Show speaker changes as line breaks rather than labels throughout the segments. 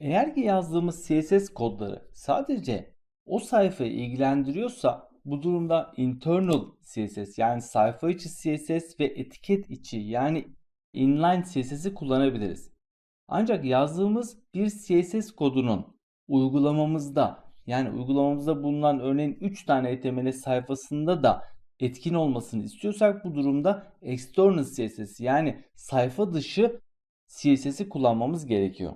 Eğer ki yazdığımız CSS kodları sadece o sayfayı ilgilendiriyorsa bu durumda internal CSS yani sayfa içi CSS ve etiket içi yani inline CSS'i kullanabiliriz. Ancak yazdığımız bir CSS kodunun uygulamamızda yani uygulamamızda bulunan örneğin 3 tane HTML sayfasında da etkin olmasını istiyorsak bu durumda external CSS yani sayfa dışı CSS'i kullanmamız gerekiyor.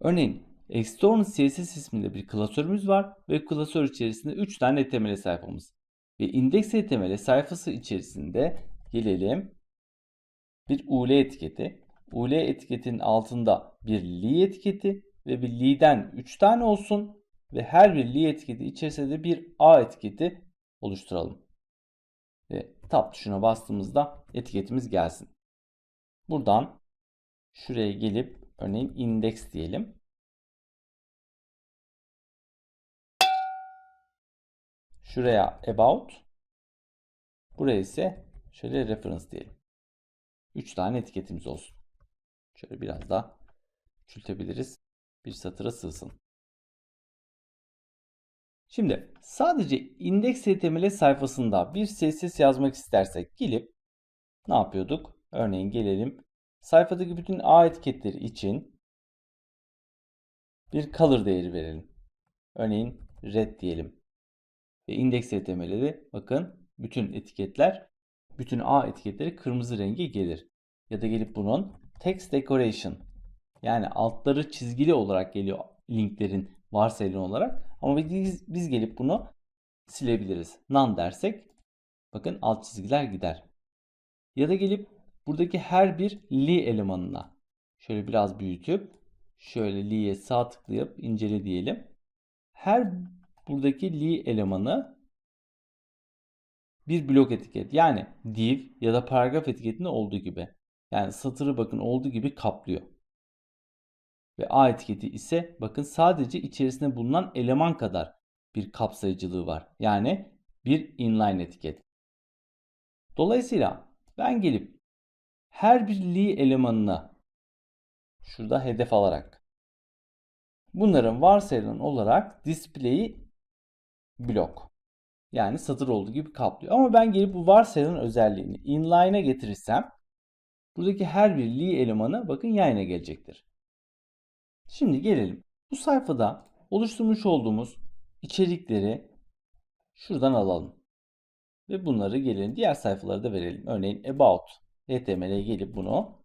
Örneğin external CSS isminde bir klasörümüz var ve klasör içerisinde 3 tane HTML sayfamız. Ve index HTML sayfası içerisinde gelelim bir UL etiketi. UL etiketinin altında bir li etiketi ve bir li'den 3 tane olsun ve her bir li etiketi içerisinde de bir a etiketi oluşturalım. Ve tab tuşuna bastığımızda etiketimiz gelsin. Buradan şuraya gelip örneğin index diyelim. Şuraya about. Buraya ise şöyle reference diyelim. 3 tane etiketimiz olsun. Şöyle biraz daha küçültebiliriz. Bir satıra sığsın. Şimdi sadece index HTML sayfasında bir CSS yazmak istersek gelip ne yapıyorduk? Örneğin gelelim sayfadaki bütün A etiketleri için bir color değeri verelim. Örneğin red diyelim. Ve index HTML'de de bakın bütün etiketler, bütün A etiketleri kırmızı renge gelir. Ya da gelip bunun text decoration yani altları çizgili olarak geliyor linklerin varsayılan olarak. Ama biz, biz gelip bunu silebiliriz. None dersek bakın alt çizgiler gider. Ya da gelip buradaki her bir li elemanına şöyle biraz büyütüp şöyle li'ye sağ tıklayıp incele diyelim. Her buradaki li elemanı bir blok etiket yani div ya da paragraf etiketinde olduğu gibi. Yani satırı bakın olduğu gibi kaplıyor. Ve A etiketi ise bakın sadece içerisinde bulunan eleman kadar bir kapsayıcılığı var. Yani bir inline etiket. Dolayısıyla ben gelip her bir li elemanına şurada hedef alarak bunların varsayılan olarak display'i blok yani satır olduğu gibi kaplıyor. Ama ben gelip bu varsayılan özelliğini inline'a getirirsem buradaki her bir li elemanı bakın yayına gelecektir. Şimdi gelelim. Bu sayfada oluşturmuş olduğumuz içerikleri şuradan alalım. Ve bunları gelin diğer sayfalara da verelim. Örneğin about HTML'e gelip bunu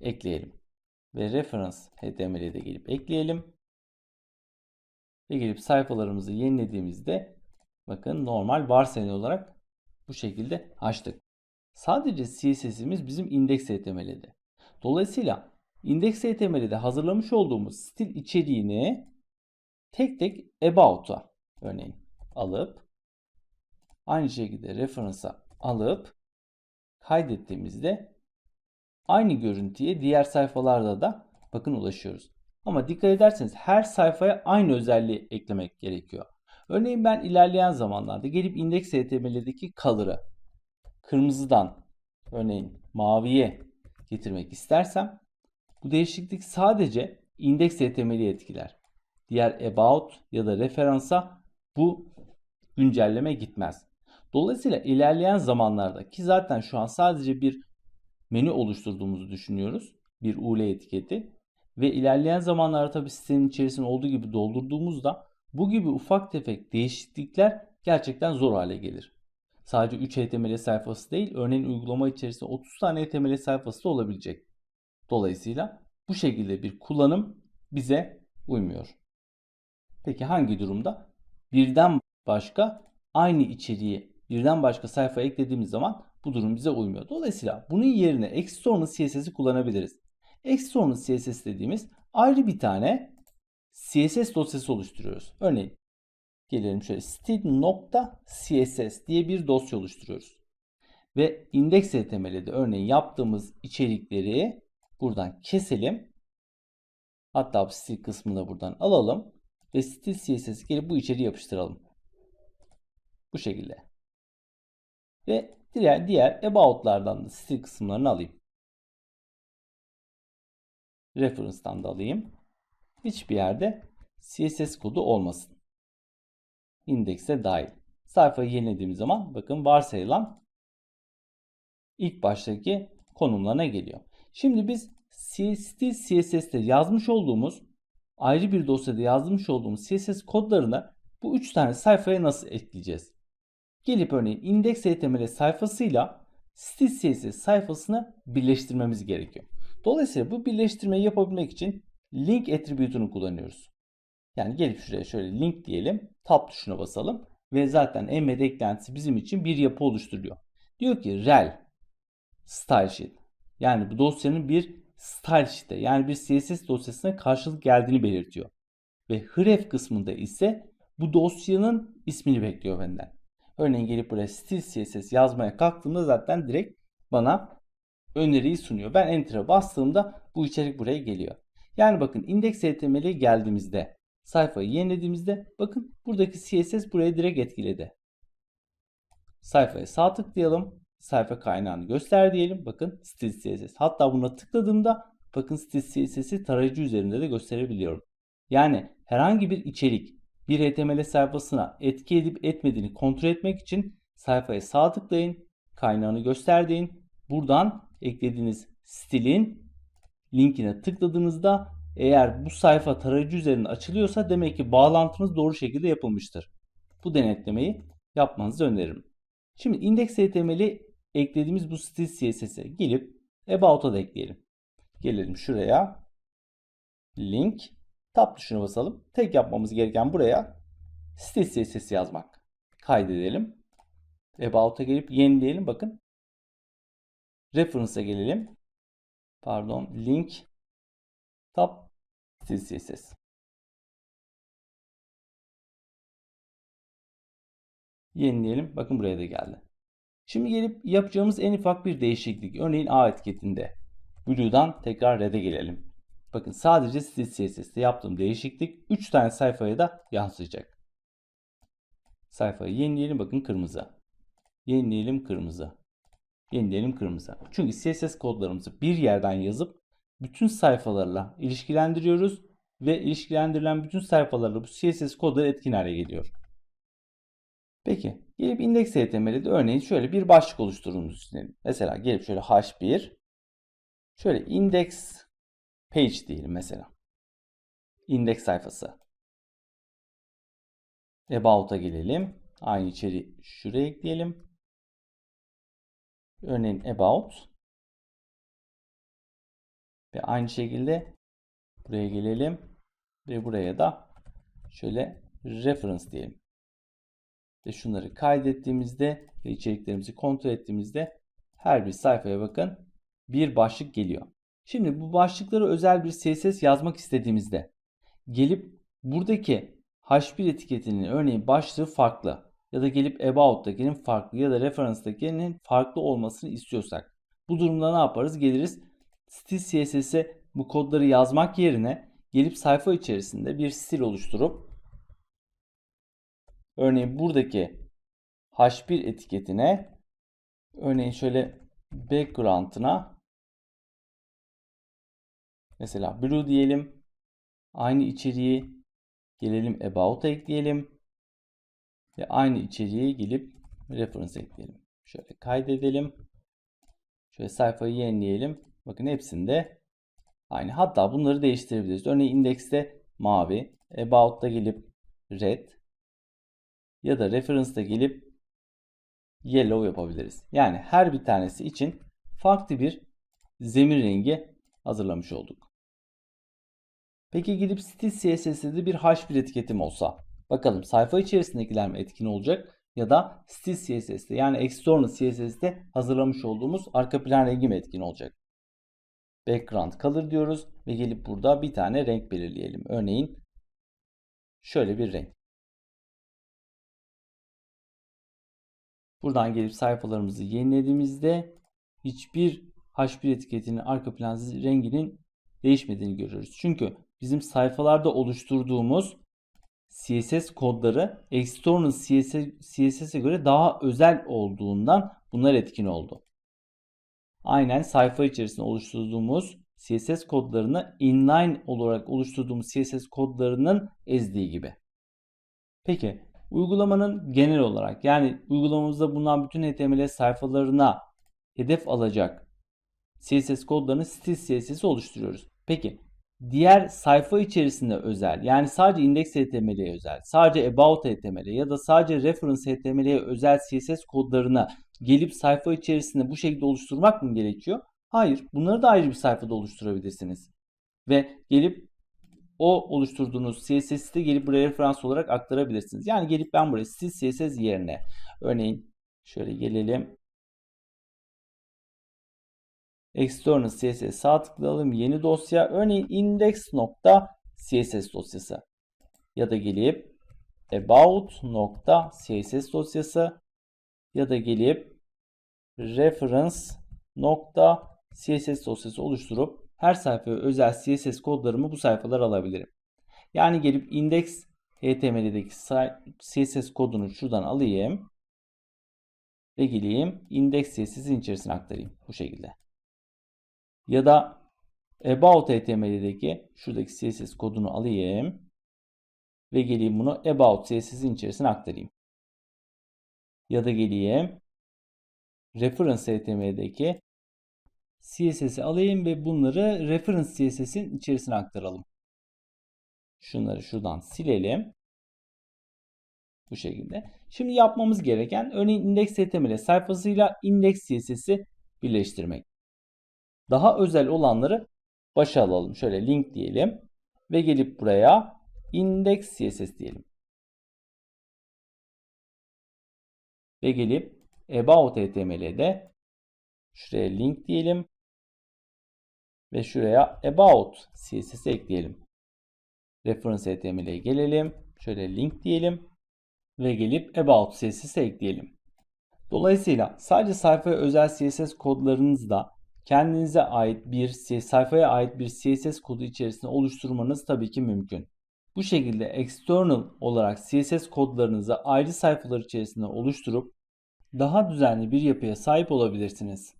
ekleyelim. Ve reference HTML'e de gelip ekleyelim. Ve gelip sayfalarımızı yenilediğimizde bakın normal varsayılan olarak bu şekilde açtık. Sadece CSS'imiz bizim index HTML'de. Dolayısıyla index HTML'de hazırlamış olduğumuz stil içeriğini tek tek about'a örneğin alıp aynı şekilde reference'a alıp kaydettiğimizde aynı görüntüye diğer sayfalarda da bakın ulaşıyoruz. Ama dikkat ederseniz her sayfaya aynı özelliği eklemek gerekiyor. Örneğin ben ilerleyen zamanlarda gelip index HTML'deki color'ı kırmızıdan örneğin maviye getirmek istersem bu değişiklik sadece index HTML'i etkiler. Diğer about ya da referansa bu güncelleme gitmez. Dolayısıyla ilerleyen zamanlarda ki zaten şu an sadece bir menü oluşturduğumuzu düşünüyoruz. Bir UL etiketi. Ve ilerleyen zamanlarda tabi sitenin içerisinde olduğu gibi doldurduğumuzda bu gibi ufak tefek değişiklikler gerçekten zor hale gelir. Sadece 3 HTML sayfası değil, örneğin uygulama içerisinde 30 tane HTML sayfası da olabilecek. Dolayısıyla bu şekilde bir kullanım bize uymuyor. Peki hangi durumda? Birden başka aynı içeriği birden başka sayfa eklediğimiz zaman bu durum bize uymuyor. Dolayısıyla bunun yerine external CSS'i kullanabiliriz. External CSS dediğimiz ayrı bir tane CSS dosyası oluşturuyoruz. Örneğin gelelim şöyle stil.css diye bir dosya oluşturuyoruz. Ve index HTML'de örneğin yaptığımız içerikleri buradan keselim. Hatta stil kısmını da buradan alalım. Ve stil CSS'i gelip bu içeriği yapıştıralım. Bu şekilde. Ve diğer, diğer about'lardan da stil kısımlarını alayım. Reference'dan da alayım. hiçbir yerde CSS kodu olmasın. İndekse dahil. Sayfayı yenilediğimiz zaman bakın varsayılan ilk baştaki konumlarına geliyor. Şimdi biz stil CSS'te yazmış olduğumuz ayrı bir dosyada yazmış olduğumuz CSS kodlarını bu üç tane sayfaya nasıl ekleyeceğiz? Gelip örneğin index.html sayfasıyla stil CSS sayfasını birleştirmemiz gerekiyor. Dolayısıyla bu birleştirmeyi yapabilmek için link attribute'unu kullanıyoruz. Yani gelip şuraya şöyle link diyelim. Tab tuşuna basalım. Ve zaten embed eklentisi bizim için bir yapı oluşturuyor. Diyor ki rel style sheet. Yani bu dosyanın bir style sheet'e yani bir CSS dosyasına karşılık geldiğini belirtiyor. Ve href kısmında ise bu dosyanın ismini bekliyor benden. Örneğin gelip buraya stil CSS yazmaya kalktığımda zaten direkt bana öneriyi sunuyor. Ben enter'a bastığımda bu içerik buraya geliyor. Yani bakın index.html'e geldiğimizde sayfayı yenilediğimizde bakın buradaki CSS buraya direkt etkiledi. Sayfaya sağ tıklayalım. Sayfa kaynağını göster diyelim. Bakın stil CSS. Hatta buna tıkladığımda bakın stil CSS'i tarayıcı üzerinde de gösterebiliyorum. Yani herhangi bir içerik bir HTML sayfasına etki edip etmediğini kontrol etmek için sayfaya sağ tıklayın. Kaynağını göster deyin. Buradan eklediğiniz stilin linkine tıkladığınızda eğer bu sayfa tarayıcı üzerinde açılıyorsa demek ki bağlantınız doğru şekilde yapılmıştır. Bu denetlemeyi yapmanızı öneririm. Şimdi index.html'i eklediğimiz bu stil CSS'e gelip about'a da ekleyelim. Gelelim şuraya. Link. Tab tuşuna basalım. Tek yapmamız gereken buraya stil CSS yazmak. Kaydedelim. About'a gelip yenileyelim. Bakın. Reference'a gelelim. Pardon. Link. Tab. CSS. Yenileyelim. Bakın buraya da geldi. Şimdi gelip yapacağımız en ufak bir değişiklik. Örneğin A etiketinde. Blue'dan tekrar Red'e gelelim. Bakın sadece CSS'te yaptığım değişiklik 3 tane sayfaya da yansıyacak. Sayfayı yenileyelim. Bakın kırmızı. Yenileyelim kırmızı. Yenileyelim kırmızı. Çünkü CSS kodlarımızı bir yerden yazıp bütün sayfalarla ilişkilendiriyoruz ve ilişkilendirilen bütün sayfalarla bu CSS kodları etkin hale geliyor. Peki gelip index.html'de de örneğin şöyle bir başlık oluşturduğumuzu düşünelim. Mesela gelip şöyle h1 şöyle index page diyelim mesela. Index sayfası. About'a gelelim. Aynı içeri şuraya ekleyelim. Örneğin about ve aynı şekilde buraya gelelim ve buraya da şöyle reference diyelim. Ve şunları kaydettiğimizde ve içeriklerimizi kontrol ettiğimizde her bir sayfaya bakın bir başlık geliyor. Şimdi bu başlıklara özel bir CSS yazmak istediğimizde gelip buradaki H1 etiketinin örneğin başlığı farklı ya da gelip about'takinin farklı ya da reference'dakinin farklı olmasını istiyorsak bu durumda ne yaparız? Geliriz stil CSS'e bu kodları yazmak yerine gelip sayfa içerisinde bir stil oluşturup örneğin buradaki H1 etiketine örneğin şöyle background'ına mesela blue diyelim. Aynı içeriği gelelim about'a ekleyelim. Ve aynı içeriği gelip reference ekleyelim. Şöyle kaydedelim. Şöyle sayfayı yenileyelim. Bakın hepsinde aynı. Hatta bunları değiştirebiliriz. Örneğin indekste mavi, about'ta gelip red ya da reference'da gelip yellow yapabiliriz. Yani her bir tanesi için farklı bir zemin rengi hazırlamış olduk. Peki gidip stil CSS'de de bir H1 etiketim olsa bakalım sayfa içerisindekiler mi etkin olacak ya da stil CSS'de yani external CSS'de hazırlamış olduğumuz arka plan rengi mi etkin olacak? Background color diyoruz ve gelip burada bir tane renk belirleyelim. Örneğin şöyle bir renk. Buradan gelip sayfalarımızı yenilediğimizde hiçbir H1 etiketinin arka plan renginin değişmediğini görüyoruz. Çünkü bizim sayfalarda oluşturduğumuz CSS kodları external CSS, CSS'e göre daha özel olduğundan bunlar etkin oldu. Aynen sayfa içerisinde oluşturduğumuz CSS kodlarını inline olarak oluşturduğumuz CSS kodlarının ezdiği gibi. Peki uygulamanın genel olarak yani uygulamamızda bulunan bütün HTML sayfalarına hedef alacak CSS kodlarını stil CSS oluşturuyoruz. Peki diğer sayfa içerisinde özel yani sadece index HTML'ye özel, sadece about HTML ya da sadece reference HTML'ye özel CSS kodlarına gelip sayfa içerisinde bu şekilde oluşturmak mı gerekiyor? Hayır. Bunları da ayrı bir sayfada oluşturabilirsiniz. Ve gelip o oluşturduğunuz CSS'i de gelip buraya referans olarak aktarabilirsiniz. Yani gelip ben buraya stil CSS yerine örneğin şöyle gelelim. External CSS sağ tıklayalım. Yeni dosya. Örneğin index.css dosyası. Ya da gelip about.css dosyası. Ya da gelip reference.css dosyası oluşturup her sayfaya özel CSS kodlarımı bu sayfalar alabilirim. Yani gelip index HTML'deki CSS kodunu şuradan alayım ve geleyim index CSS'in içerisine aktarayım bu şekilde. Ya da about HTML'deki şuradaki CSS kodunu alayım ve geleyim bunu about CSS'in içerisine aktarayım. Ya da geleyim reference HTML'deki CSS'i alayım ve bunları reference CSS'in içerisine aktaralım. Şunları şuradan silelim. Bu şekilde. Şimdi yapmamız gereken örneğin index.html sayfasıyla index CSS'i birleştirmek. Daha özel olanları başa alalım. Şöyle link diyelim ve gelip buraya index CSS diyelim. Ve gelip about html'de şuraya link diyelim ve şuraya about CSS ekleyelim. Reference HTML'e gelelim. Şöyle link diyelim ve gelip about CSS ekleyelim. Dolayısıyla sadece sayfaya özel CSS kodlarınızda kendinize ait bir sayfaya ait bir CSS kodu içerisinde oluşturmanız tabii ki mümkün. Bu şekilde external olarak CSS kodlarınızı ayrı sayfalar içerisinde oluşturup daha düzenli bir yapıya sahip olabilirsiniz.